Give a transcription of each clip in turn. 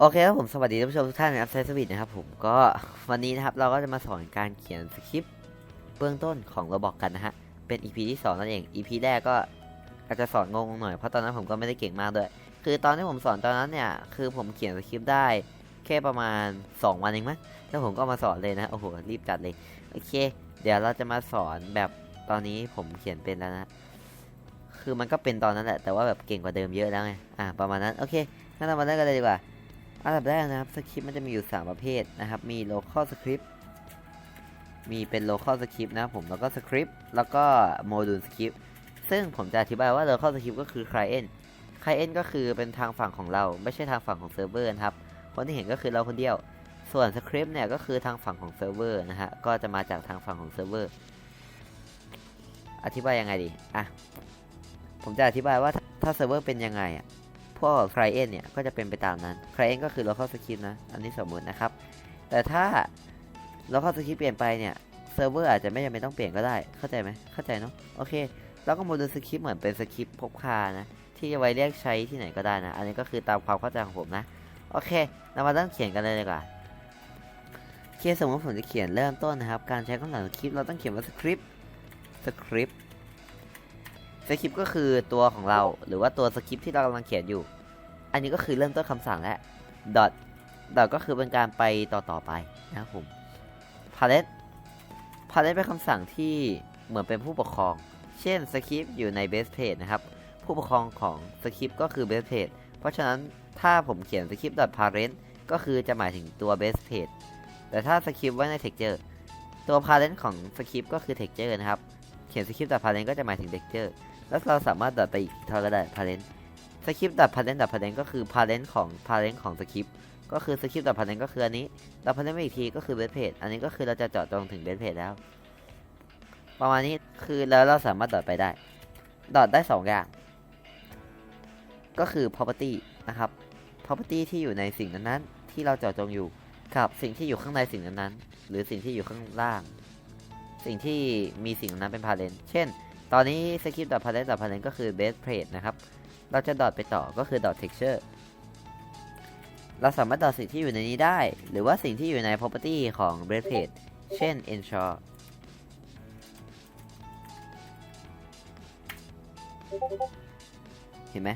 โอเคครับผมสวัสดีท่านผู้ชมทุกท่านนะครับไซสวิตนะครับผมก็วันนี้นะครับเราก็จะมาสอนการเขียนสคริปต์เบื้องต้นของระบอกกันนะฮะเป็น EP ที่สองนั่นเอง EP แรกก็อาจจะสอนงงหน่อยเพราะตอนนั้นผมก็ไม่ได้เก่งมากด้วย คือตอนที่ผมสอนตอนนั้นเนี่ยคือผมเขียนสคริปต์ได้แค่ประมาณ 2 วันเองมั้งแล้วผมก็มาสอนเลยนะโอ้โหรีบจัดเลยโอเค เดี๋ยวเราจะมาสอนแบบตอนนี้ผมเขียนเป็นแล้วนะคือมันก็เป็นตอนนั้นแหละแต่ว่าแบบเก่งกว่าเดิมเยอะแล้วไงอ่าประมาณนั้นโอเคงั้นเรามาเริ่มกันเลยดีกว่า อันดับแรกนะครับสคริปต์มันจะมีอยู่ 3 ประเภทนะครับ มี local script มีเป็น local script นะผมแล้วก็ script แล้วก็ module script ซึ่งผมจะอธิบายว่า local script ก็คือ client client ก็คือเป็นทางฝั่งของเรา ไม่ใช่ทางฝั่งของเซิร์ฟเวอร์นะครับ คนที่เห็นก็คือเราคนเดียว ส่วน script เนี่ยก็คือทางฝั่งของเซิร์ฟเวอร์นะฮะก็จะมาจากทางฝั่งของเซิร์ฟเวอร์อธิบายยังไงดีอะผมจะอธิบายว่าถ้าเซิร์ฟเวอร์เป็นยังไงอะ พวก client เนี่ยก็จะเป็นไปตามนั้น client ก็คือ local script นะ อันนี้สมมตินะครับ แต่ถ้า local script เปลี่ยนไปเนี่ยเซิร์ฟเวอร์อาจจะไม่จำเป็นต้องเปลี่ยนก็ได้ เข้าใจไหมเข้าใจเนาะ โอเค แล้วก็ module script เหมือนเป็นสคริปต์พกพานะ ที่ไว้เรียกใช้ที่ไหนก็ได้นะ อันนี้ก็คือตามความเข้าใจของผมนะ โอเค เรามาเริ่มเขียนกันเลยดีกว่าโอเคสมมติผมจะเขียนเริ่มต้นนะครับ การใช้คำสั่งสคริปต์เราต้องเขียนว่าสคริปต์สคริปต์ สคริปต์ก็คือตัวของเราหรือว่าตัวสคริปต์ที่เรากำลังเขียนอยู่ อันนี้ก็คือเริ่มต้นคำสั่งแล้ว dot dot ก็คือเป็นการไปต่อต่อไปนะครับผม palette palette เป็นคำสั่งที่เหมือนเป็นผู้ปกครอง เช่นสคริปต์อยู่ใน base page นะครับ ผู้ปกครองของสคริปต์ก็คือ base page เพราะฉะนั้นถ้าผมเขียนสคริปต์ dot parent ก็คือจะหมายถึงตัว base page แต่ถ้าสคริปต์ไว้ใน texture ตัว parent ของสคริปต์ก็คือ texture นะครับ เขียนสคริปต์ dot parent ก็จะหมายถึง texture แล้วเราสามารถ dot ไปอีกเท่าก็ได้ parent สคริปต์ dot parent dot parent ก็คือ parent ของ parent ของสคริปต์ก็คือสคริปต์ dot parent ก็คืออันนี้ dot parent ไปอีกทีก็คือ base page อันนี้ก็คือเราจะเจาะจงถึง base page แล้ว ประมาณนี้คือแล้วเราสามารถ dot ไปได้ dot ได้สองอย่างก็คือ property นะครับ property ที่อยู่ในสิ่งนั้นๆ ที่เราเจาะจงอยู่กับสิ่งที่อยู่ข้างในสิ่งนั้นๆ หรือสิ่งที่อยู่ข้างล่าง สิ่งที่มีสิ่งนั้นเป็น parent เช่น ตอนนี้ script dot parent dot parent ก็คือ base plate นะครับ เราจะ dot ไปต่อก็คือ dot texture เราสามารถ dot สิ่งที่อยู่ในนี้ได้ หรือว่าสิ่งที่อยู่ใน property ของ base plate เช่น ensure เห็นไหม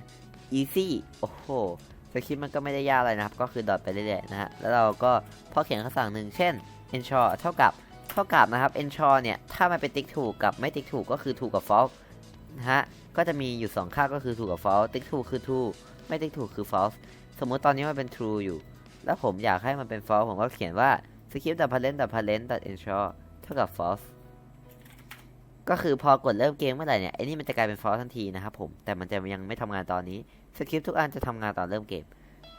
easy โอ้โหสคริปต์มันก็ไม่ได้ยากอะไรนะครับ ก็คือดอทไปเรื่อยๆนะฮะ แล้วเราก็พอเขียนคำสั่งหนึ่ง เช่น ensure เท่ากับ เท่ากับนะครับ ensure เนี่ย ถ้ามันเป็นติ๊กถูกกับไม่ติ๊กถูกก็คือถูกกับ false นะฮะ ก็จะมีอยู่ 2 ค่าก็คือถูกกับ false ติ๊กถูกคือ true ไม่ติ๊กถูกคือ false สมมุติตอนนี้มันเป็น true อยู่ แล้วผมอยากให้มันเป็น false ผมก็เขียนว่า script parent parent ensure เท่ากับ false ก็คือพอกดเริ่มเกมเมื่อไหร่เนี่ยไอ้นี่มันจะกลายเป็น false ทันทีนะครับผม แต่มันจะยังไม่ทำงานตอนนี้สคริปต์ทุกอันจะทำงานตอนเริ่มเกม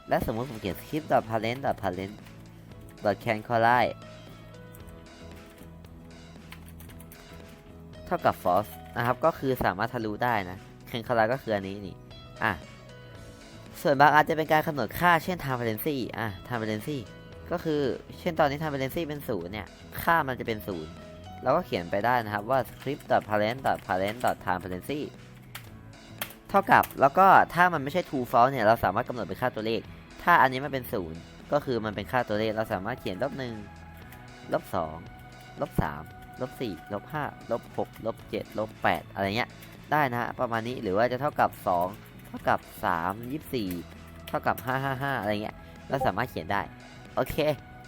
และสมมติผมเขียนสคริปต์ .parent .parent .can collide ท่ากับ false นะครับ ก็คือสามารถทะลุได้นะ can c o l i ก็คืออันนี้นี่อะส่วนบางอาจจะเป็นการกำหนดค่าเช่น time valency อะ time valency ก็คือเช่นตอนนี้ time valency เป็นศูนย์เนี่ยค่ามันจะเป็นศูนย์เราก็เขียนไปได้นะครับว่า script .parent .parent .time valency เท่ากับแล้วก็ถ้ามันไม่ใช่ true false เนี่ยเราสามารถกำหนดเป็นค่าตัวเลข ถ้าอันนี้มันเป็นศูนย์ก็คือมันเป็นค่าตัวเลขเราสามารถเขียนลบหนึ่งลบสองลบสาม ลบสี่ลบห้าลบหกลบเจ็ดลบแปดอะไรเงี้ยได้นะฮะประมาณนี้หรือว่าจะเท่ากับสองเท่ากับสามยี่สี่เท่ากับห้าห้าห้าอะไรเงี้ยเราสามารถเขียนได้ โอเค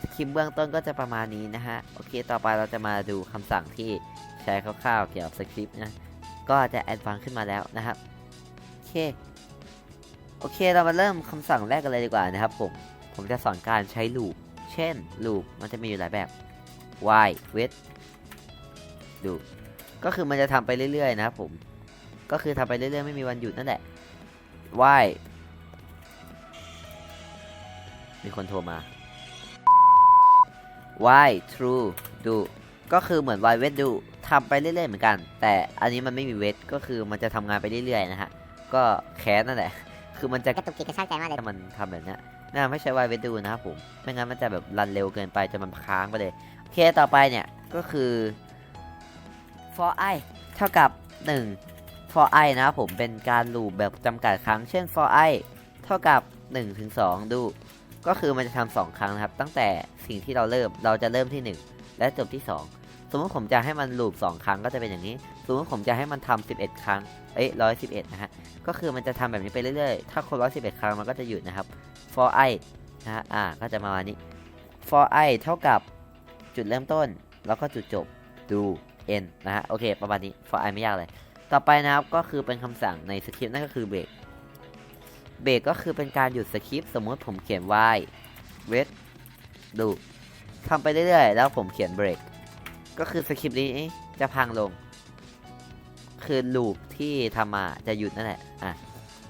สคริปเบื้องต้นก็จะประมาณนี้นะฮะ โอเค ต่อไปเราจะมาดูคำสั่งที่ใช้คร่าวๆเกี่ยวกับสคริปต์นะ ก็จะแอดวานขึ้นมาแล้วนะครับ โอเค โอเค เรามาเริ่มคำสั่งแรกกันเลยดีกว่านะครับผม ผมจะสอนการใช้ loop เช่น loop มันจะมีอยู่หลายแบบ while with loop ก็คือมันจะทำไปเรื่อยๆนะครับผม ก็คือทำไปเรื่อยๆไม่มีวันหยุดนั่นแหละ while มีคนโทรมา while true do ก็คือเหมือน while with do ทำไปเรื่อยๆเหมือนกัน แต่อันนี้มันไม่มี with ก็คือมันจะทำงานไปเรื่อยๆนะฮะ ก็แค้นนั่นแหละ คือมันจะกระตุกจิตกระชากใจมากเลยถ้ามันทำแบบเนี้ยน่าไม่ใช่วายเวดูนะครับผม ไม่งั้นมันจะแบบรันเร็วเกินไปจนมันค้างไปเลย โอเคต่อไปเนี่ยก็คือ for i เท่ากับ 1 for i นะครับผมเป็นการลูปแบบจำกัดครั้ง เช่น for i เท่ากับ 1 ถึง 2 ดู ก็คือมันจะทำสองครั้งนะครับ ตั้งแต่สิ่งที่เราเริ่มเราจะเริ่มที่หนึ่งและจบที่สองสมมติผมจะให้มันลูปสองครั้งก็จะเป็นอย่างนี้ สมมติผมจะให้มันทำสิบเอ็ดครั้ง เอ้ยร้อยสิบเอ็ดนะฮะ ก็คือมันจะทำแบบนี้ไปเรื่อยๆ ถ้าคนร้อยสิบเอ็ดครั้งมันก็จะหยุดนะครับ for i นะฮะ อ่า ก็จะมาวันนี้ for i เท่ากับจุดเริ่มต้น แล้วก็จุดจบ do n นะฮะโอเคประมาณนี้ for i ไม่ยากเลย ต่อไปนะครับก็คือเป็นคำสั่งในสคริปต์นั่นก็คือเบรกเบรกก็คือเป็นการหยุดสคริปต์สมมติผมเขียน y wait do ทำไปเรื่อยๆ แล้วผมเขียนเบรกก็คือสคริปต์นี้จะพังลง คือลูปที่ทำมาจะหยุดนั่นแหละอะ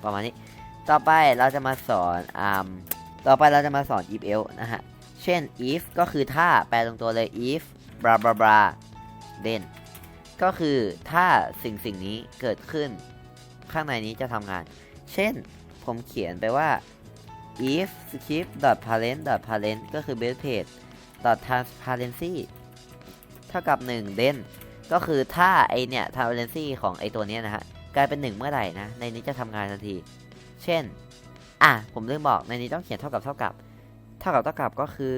ประมาณนี้ ต่อไปเราจะมาสอนอ่าต่อไปเราจะมาสอน if else นะฮะ เช่น if ก็คือถ้าแปลตรงตัวเลย if bla bla bla then ก็คือถ้าสิ่งสิ่งนี้เกิดขึ้น ข้างในนี้จะทำงาน เช่นผมเขียนไปว่า if script parent parent ก็คือ base page transparency เท่ากับ1 then ก็คือถ้าไอเนี่ย transparency ของไอตัวเนี้ยนะฮะกลายเป็น 1 เมื่อไหร่นะ ในนี้จะทำงานทันที เช่น อะ ผมลืมบอกในนี้ต้องเขียนเท่ากับเท่ากับ เท่ากับเท่ากับก็คือ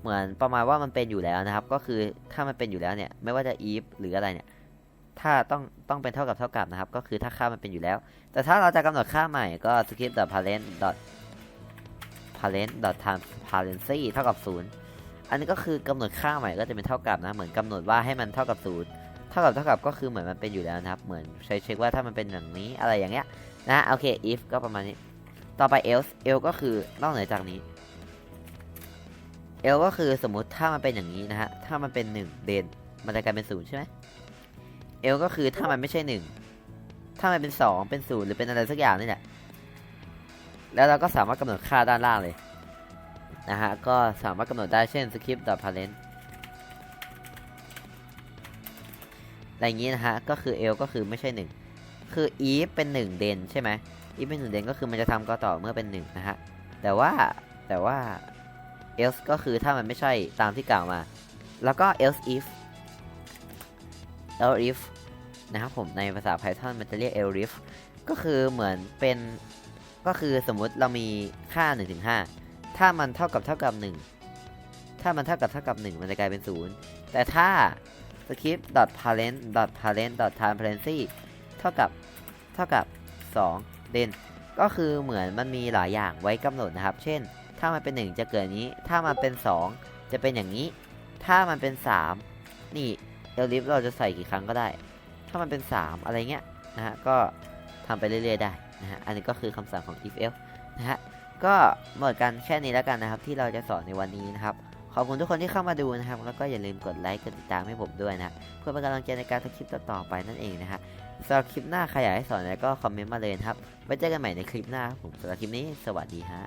เหมือนประมาณว่ามันเป็นอยู่แล้วนะครับ ก็คือถ้ามันเป็นอยู่แล้วเนี่ย ไม่ว่าจะ if หรืออะไรเนี่ย ถ้าต้องต้องเป็นเท่ากับเท่ากับนะครับ ก็คือถ้าค่ามันเป็นอยู่แล้ว แต่ถ้าเราจะกำหนดค่าใหม่ก็ script parent parent transparency เท่ากับ 0 อันนี้ก็คือกำหนดค่าใหม่ก็จะเป็นเท่ากับนะ เหมือนกำหนดว่าให้มันเท่ากับ0เท่ากับเท่ากับก็คือเหมือนมันเป็นอยู่แล้วนะครับ เหมือนใช้เช็คว่าถ้ามันเป็นอย่างนี้อะไรอย่างเงี้ยนะ โอเค if ก็ประมาณนี้ ต่อไป else else ก็คือนอกเหนือจากนี้ L ก็คือสมมติถ้ามันเป็นอย่างนี้นะฮะ ถ้ามันเป็น 1 เดน มันจะกลายเป็น 0 ใช่ไหม L ก็คือถ้ามันไม่ใช่ 1 ถ้ามันเป็น 2 เป็น 0 หรือเป็นอะไรสักอย่างนี่แหละ แล้วเราก็สามารถกำหนดค่าด้านล่างเลย นะฮะ ก็สามารถกำหนดได้เช่น script parent อะไรอย่างนี้นะฮะ ก็คือ L ก็คือไม่ใช่ 1 คือ if เป็น 1 เดนใช่ไหม if เป็น 1 เดนก็คือมันจะทำก็ต่อเมื่อเป็น 1 นะฮะ แต่ว่าแต่ว่า else ก็คือถ้ามันไม่ใช่ตามที่กล่าวมา แล้วก็ else if else if นะครับผมในภาษา Python มันจะเรียก else if ก็คือเหมือนเป็นก็คือสมมุติเรามีค่า1ถึง5ถ้ามันเท่ากับเท่ากับ 1 ถ้ามันเท่ากับเท่ากับ 1 มันจะกลายเป็น 0 แต่ถ้า script parent parent transparency เท่ากับเท่ากับ2 then ก็คือเหมือนมันมีหลายอย่างไว้กำหนดนะครับ เช่น ถ้ามันเป็น 1 จะเกิดนี้ ถ้ามันเป็น 2 จะเป็นอย่างนี้ ถ้ามันเป็น 3 นี่เอลลิฟเราจะใส่กี่ครั้งก็ได้ ถ้ามันเป็น 3 อะไรเงี้ยนะฮะก็ทำไปเรื่อยๆได้นะฮะอันนี้ก็คือคำสั่งของ if else นะฮะก็หมดกันแค่นี้แล้วกันนะครับ ที่เราจะสอนในวันนี้นะครับขอบคุณทุกคนที่เข้ามาดูนะครับ แล้วก็อย่าลืมกดไลค์กดติดตามให้ผมด้วยนะเพื่อเป็นกำลังใจในการทำคลิปต่อๆไปนั่นเองนะฮะสำหรับคลิปหน้าใครอยากให้สอนอะไรก็คอมเมนต์มาเลยนะครับไว้เจอกันใหม่ในคลิปหน้าครับผมสำหรับคลิปนี้ สวัสดีฮะ